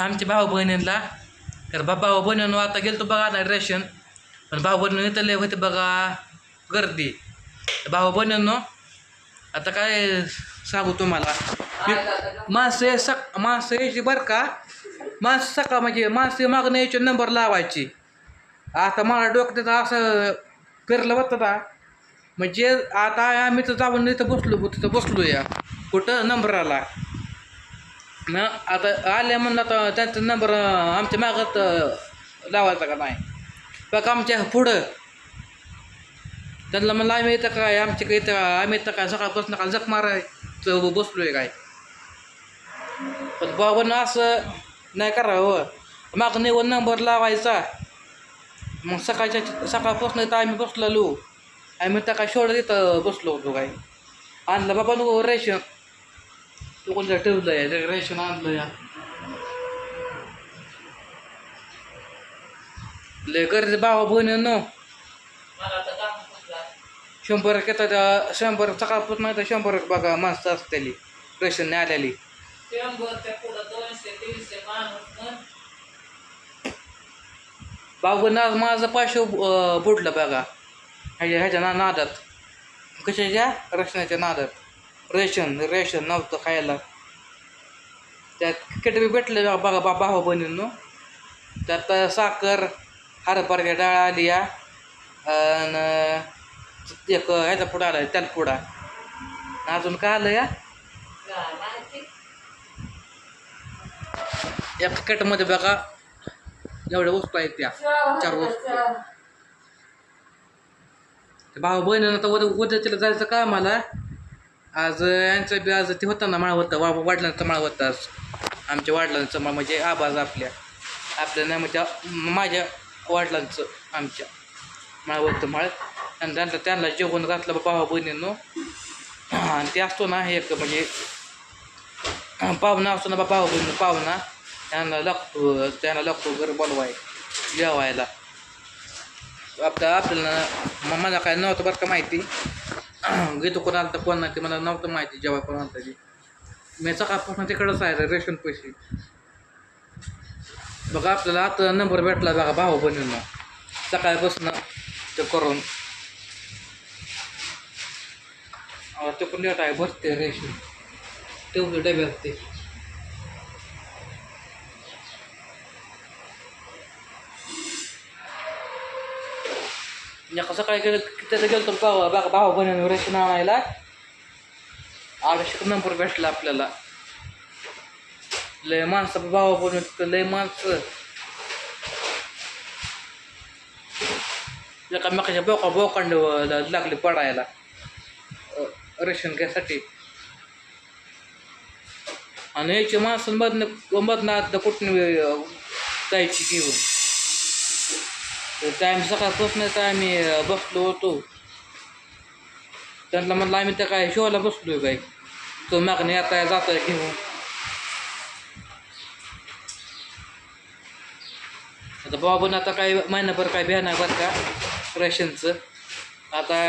आमच्या भाऊ बहिणींना तर बा भाऊ बहिणीनं आता गेलतो बघा आता रेशन पण भाऊ बहिणी इथं लय होते बघा गर्दी. भाऊ बहिणींनो आता काय सांगू तुम्हाला? माणसं सक माणसं यायची बरं का? माणसं सकाळ म्हणजे माणसं मागणं यायचे नंबर लावायची. आता मला डोक्यात असं फिरलं होतं ना म्हणजे आता आम्ही तर जाऊन इथं बसलो तिथं बसलो या कुठं? नंबराला. न आता आले म्हणलं आता त्यांचा नंबर आमच्या मागत लावायचा का नाही? बघ आमच्या पुढं. त्यांना म्हणलं आम्ही येतं काय आमच्या काही इथं आम्ही येतं काय सकाळपासून काल जख मारायचं आहे काय? पण बाबांना असं नाही करावं. माग निवड नंबर लावायचा. मग सकाळच्या सकाळपासून तर आम्ही बसलेलो. आम्ही तर काय शोधत येतं बसलो होतो काय? आणलं बाबा रेशन तू कोणतं ठेवलं आहे रेशन आणलं या लय गरजे भावा बहिणींनो. शंभर घेतात शंभर सकाळपासून नाही तर शंभर बघा माणसं असतेली रेशन नाही आलेली. बाबू ना माझं पाचशे बुडलं बघा. ह्याच्या ह्याच्या ना नादात. कशाच्या? रेशनाच्या नादात. रेशन रेशन नव्हतं खायला. त्यात क्रिकेट बी भेटलं बघा बा भाऊ बहिणींनो. त्यात साखर हरभऱ्याच्या डाळ आली या. आणि एक ह्याचा पुडा आला त्याला पुडा. अजून काय आलं या? या क्रिकेटमध्ये बघा एवढ्या वस्तू आहेत त्या. चार वस्तू. भाऊ बहिणीनं तर उद्या उद्याच्याला जायचं का मला आज यांचं बी आज ते होतं ना माळ होतं वा वडिलांचं माळ होता आज. आमच्या वडिलांचं माळ म्हणजे आबाज आपल्या. आपल्या नाही म्हणजे माझ्या वडिलांचं आमच्या माळ होतं माळ. आणि त्यांना त्यांना जेवण घातलं भावा बहिणींनो. आणि ते असतो ना एक म्हणजे पाहुणा असतो ना बा भाऊ बहिणी पाहुणा. त्यांना लागतो त्यांना लागतो घर बोलवाय जेवायला. आपल्या आपल्याला मग मला काय नव्हतं बरं का माहिती. घेतो कोण आलं तर कोण ते मला नव्हतं माहिती जेव्हा कोण आलं तरी मी सकाळपासून तिकडंच आहे रेशन पैसे. बघा आपल्याला आता नंबर भेटला बघा भाऊ बहिणींना. सकाळपासून ते करून. ते पण लेट आहे भरते रेशन. ठेवले डब्यात ते एका सकाळी गेलं त्याचं गेलो तर भाऊ बघा भाऊ बहिणी रेशन आणायला. आवश्यक नंबर भेटला आपल्याला. लय माणसं भावा बहिणी लय माणसं. एकामेकाच्या बोका बोकांड लागले पडायला. रेशन घ्यायसाठी आणि याची माणसं मधनं मधनं कुठून जायची घेऊन. तर त्या आम्ही सकाळपासून तर आम्ही बसलो होतो. त्यांना म्हणलं आम्ही त्या काय शोला आहे काय तो मागणे येता जाता घेऊन. आता बाबून आता काय महिनाभर काय बिहाणार बरं का रेशनचं. आता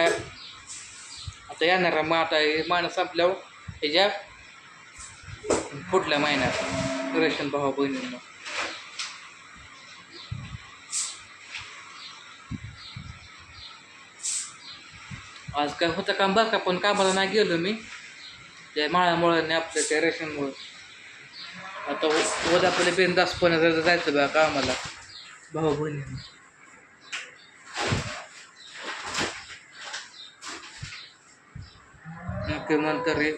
आता येणार मग आता हे महिना संपल्यावर ह्याच्या पुढल्या महिन्यात रेशन भावा बहिणींना. आज काय होतं काम का पण कामाला नाही गेलो मी. त्या माळामुळे आणि आपल्या त्या रेशनमुळं. आता उद्या आपल्याला बिनदासपणे जर जायचं बघा कामाला. भाऊ बहिणी मुख्यमंत्री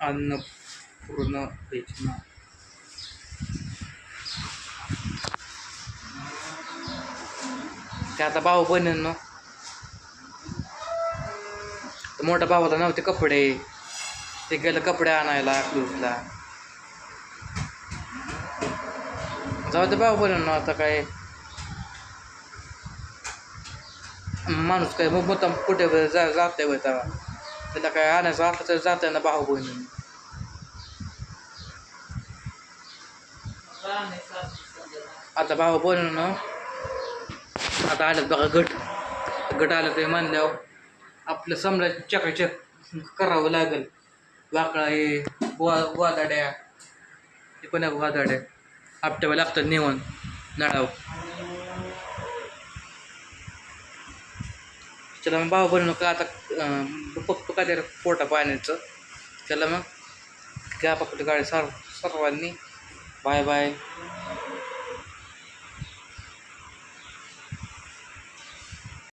अन्नपूर्ण योजना ते आता भाऊ बहिणींनो तर मोठ्या भावाला नव्हते कपडे. ते गेलं कपडे आणायला क्लूजला जाऊ दे भाऊ बहिणींनो आता काय. माणूस काय मग मुद्दाम कुठे जा जाते वय तेव्हा. त्याला काय आणायचं असलं तर जाते ना भाऊ बहिणी आता भाऊ ना. आता आलं बघा गट. गट आलं ते म्हणल्यावर. आपलं समजा चकाचक करावं लागेल. वाकळा हे वा वादाड्या हे पण वादाड्या. आपट्यावर लागतात नेऊन नळाव त्याला मग भाऊ बनवू का आता पप्पा का त्या पोटा पाण्याचं. त्याला मग. घ्या गाडी सर्व सर्वांनी. Bye bye.